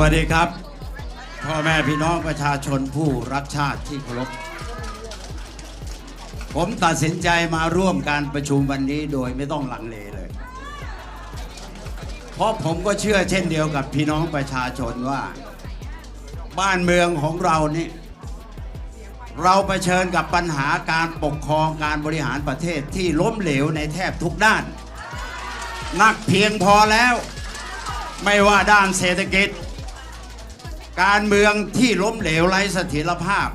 วัสดีครับ พ่อแม่พี่น้องประชาชนผู้รักชาติที่เคารพผมตัดสินใจมาร่วมการประชุมวันนี้โดยไม่ต้องลังเลเลย เพราะผมก็เชื่อเช่นเดียวกับพี่น้องประชาชนว่า บ้านเมืองของเรานี่เราเผชิญกับปัญหาการปกครองการบริหารประเทศที่ล้มเหลวในแทบทุกด้าน นักเพียงพอแล้ว ไม่ว่าด้านเศรษฐกิจ การเมืองที่ล้มเหลวไร้เสถียรภาพ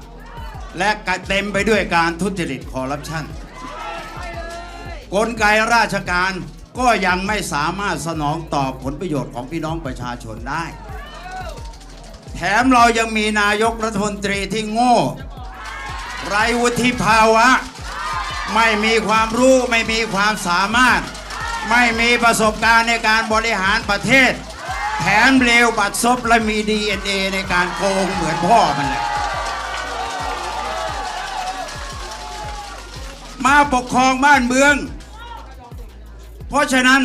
และเต็มไปด้วยการทุจริตคอร์รัปชันกลไกราชการก็ยังไม่สามารถสนองตอบผลประโยชน์ของพี่น้องประชาชนได้ แถมเรายังมีนายกรัฐมนตรีที่โง่ ไรวุฒิภาวะ ไม่มีความรู้ไม่มีความสามารถ ไม่มีประสบการณ์ในการบริหารประเทศ แถมเลวบัดซบและมีดีเอ็นเอในการโกงเหมือนพ่อมันแหละมาปกครองบ้านเมือง เพราะฉะนั้น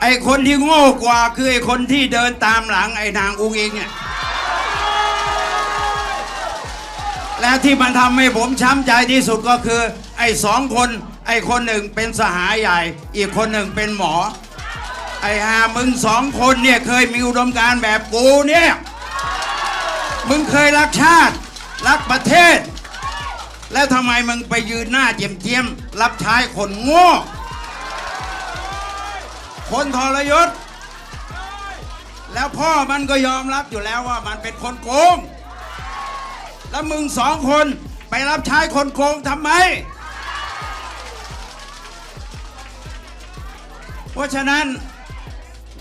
ไอ้คนที่โง่กว่าคือไอ้คนที่เดินตามหลังไอ้นางอุงอิงเนี่ยและที่มันทำให้ผมช้ำใจที่สุดก็คือ ไอ้สองคน ไอ้คนหนึ่งเป็นสหายใหญ่ อีกคนหนึ่งเป็นหมอ ไอ้หามึงสองคนเนี่ยเคยมีอุดมการณ์แบบกูเนี่ย มึงเคยรักชาติ รักประเทศ แล้วทำไมมึงไปยืนหน้าเจียมเจียมรับใช้คนโง่ คนทรยศ แล้วพ่อมันก็ยอมรับอยู่แล้วว่ามันเป็นคนโกง แล้วมึงสองคนไปรับใช้คนโกงทำไมเพราะฉะนั้น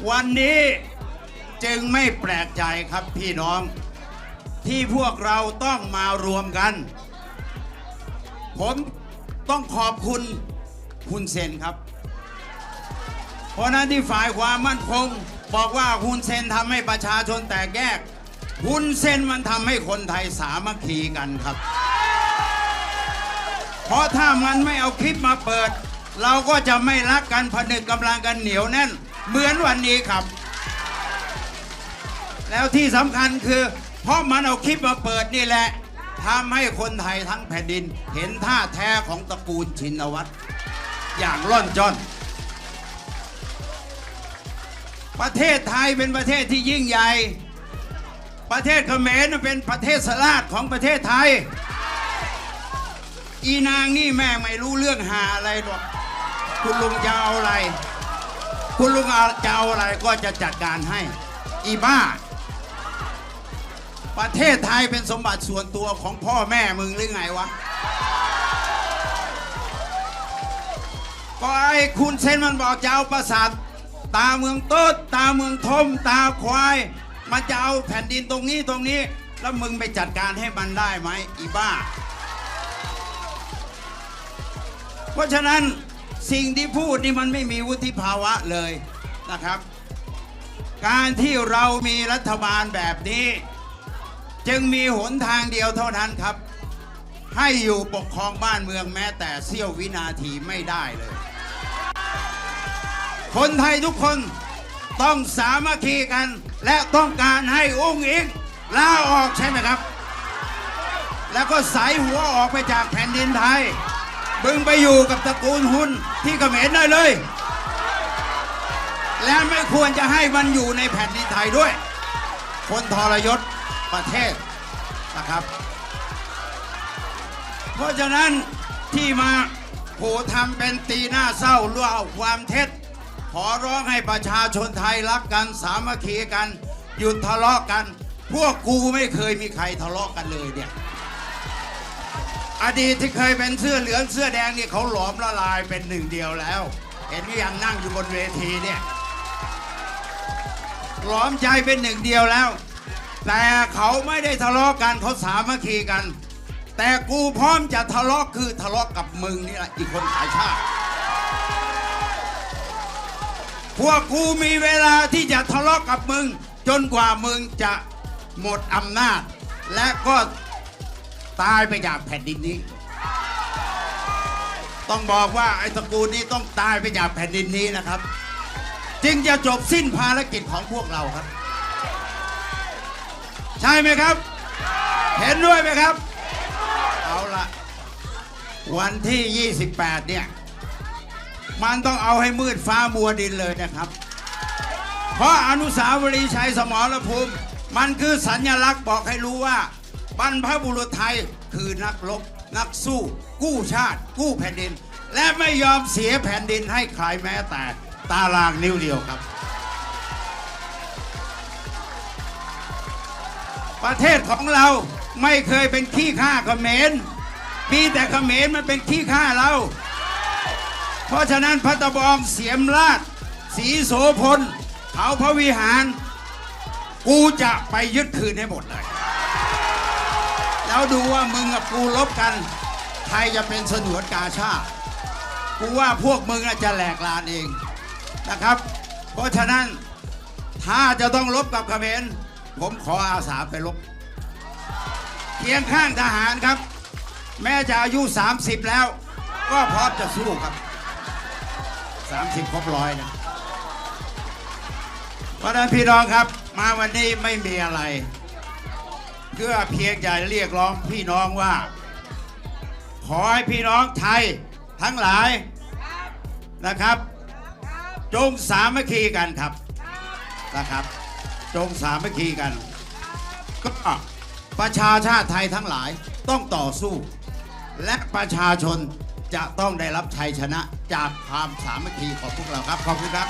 วันนี้จึงไม่แปลกใจครับพี่น้อง ที่พวกเราต้องมารวมกัน ผมต้องขอบคุณคุณเซนครับ เพราะนั้นที่ฝ่ายความมั่นคง บอกว่าคุณเซนทำให้ประชาชนแตกแยกคุณเซนมันทำให้คนไทยสามัคคีกันครับ เพราะถ้ามันไม่เอาคลิปมาเปิด เราก็จะไม่รักกันผนึกกำลังกันเหนียวแน่น เหมือนวันนี้ครับ แล้วที่สำคัญคือ เพราะมันเอาคลิปมาเปิดนี่แหละทำให้คนไทยทั้งแผ่นดิน เห็นท่าแท้ของตระกูลชินวัตรอย่างร่อนจอนประเทศไทยเป็นประเทศที่ยิ่งใหญ่ ประเทศเขมรเป็นประเทศสลาดของประเทศไทย อีนางนี่แม่ไม่รู้เรื่องหาอะไรหรอก คุณลุงจะเอาอะไร คุณลุงจะเอาอะไรก็จะจัดการให้ อีบ้า ประเทศไทยเป็นสมบัติส่วนตัวของพ่อแม่มึงหรือไงวะ ก็ไอ้คุณเซนมันบอกจะเอาประสาทตาเมืองโต๊ดตาเมืองทมตาควาย มันจะเอาแผ่นดินตรงนี้ตรงนี้ แล้วมึงไปจัดการให้มันได้ไหมอีบ้า เพราะฉะนั้น สิ่งที่พูดนี่มันไม่มีวุฒิภาวะเลยนะครับ การที่เรามีรัฐบาลแบบนี้ จึงมีหนทางเดียวเท่านั้นครับ ให้อยู่ปกครองบ้านเมืองแม้แต่เสี้ยววินาทีไม่ได้เลย คนไทยทุกคนต้องสามัคคีกัน และต้องการให้อุ้งอิงลาออกใช่ไหมครับ แล้วก็สายหัวออกไปจากแผ่นดินไทย บึงไปอยู่กับตระกูลหุนที่เขมรได้เลย และไม่ควรจะให้มันอยู่ในแผ่นดินไทยด้วย คนทรยศประเทศนะครับ เพราะฉะนั้นที่มาโหทำเป็นตีหน้าเศร้าล่าความเท็จ ขอร้องให้ประชาชนไทยรักกันสามัคคีกัน หยุดทะเลาะกัน พวกกูไม่เคยมีใครทะเลาะกันเลยเนี่ย อดีตที่เคยเป็นเสื้อเหลืองเสื้อแดงนี่เขาหลอมละลายเป็นหนึ่งเดียวแล้ว เห็นหรือยังนั่งอยู่บนเวทีเนี่ยหลอมใจเป็นหนึ่งเดียวแล้ว แต่เขาไม่ได้ทะเลาะกันเขาสามัคคีกัน แต่กูพร้อมจะทะเลาะคือทะเลาะกับมึงนี่แหละอีกคนขายชาติพวกกูมีเวลาที่จะทะเลาะกับมึง จนกว่ามึงจะหมดอำนาจ และก็ ตายไปจากแผ่นดินนี้ ต้องบอกว่าไอ้ตระกูลนี้ต้องตายไปจากแผ่นดินนี้นะครับ จึงจะจบสิ้นภารกิจของพวกเราครับ ใช่ไหมครับ เห็นด้วยไหมครับ เอาละวันที่ 28 เนี่ย มันต้องเอาให้มืดฟ้ามัวดินเลยนะครับ เพราะอนุสาวรีย์ชัยสมรภูมิ มันคือสัญลักษณ์บอกให้รู้ว่า บรรพบุรุษไทยคือนักรบนักสู้ กู้ชาติ กู้แผ่นดิน และไม่ยอมเสียแผ่นดินให้ใครแม้แต่ตารางนิ้วเดียวครับ ประเทศของเราไม่เคยเป็นขี้ข้าเขมรมีแต่เขมรมันเป็นขี้ข้าเรา เพราะฉะนั้นพัตตบองเสียมราชสีโสพลเขาพระวิหาร กูจะไปยึดคืนให้หมดเลย แล้วดูว่ามึงกับกูลบกัน ใครจะเป็นสนวนกาชาติกูว่าพวกมึงจะแหลกลานเองนะครับ เพราะฉะนั้นถ้าจะต้องลบกับเขมรผมขออาสาไปลบเคียงข้างทหารครับ แม้จะอายุ 30 แล้ว ก็พร้อมจะสู้ครับ 30 ครบร้อยนะเพราะนั้นพี่น้องครับ มาวันนี้ไม่มีอะไร เพื่อเพียงจะเรียกร้องพี่น้องว่า ขอให้พี่น้องไทยทั้งหลายนะครับ จงสามัคคีกันครับนะครับ จงสามัคคีกันก็ประชาชาติไทยทั้งหลายต้องต่อสู้ และประชาชนจะต้องได้รับชัยชนะจากความสามัคคีของพวกเราครับ ขอบคุณครับ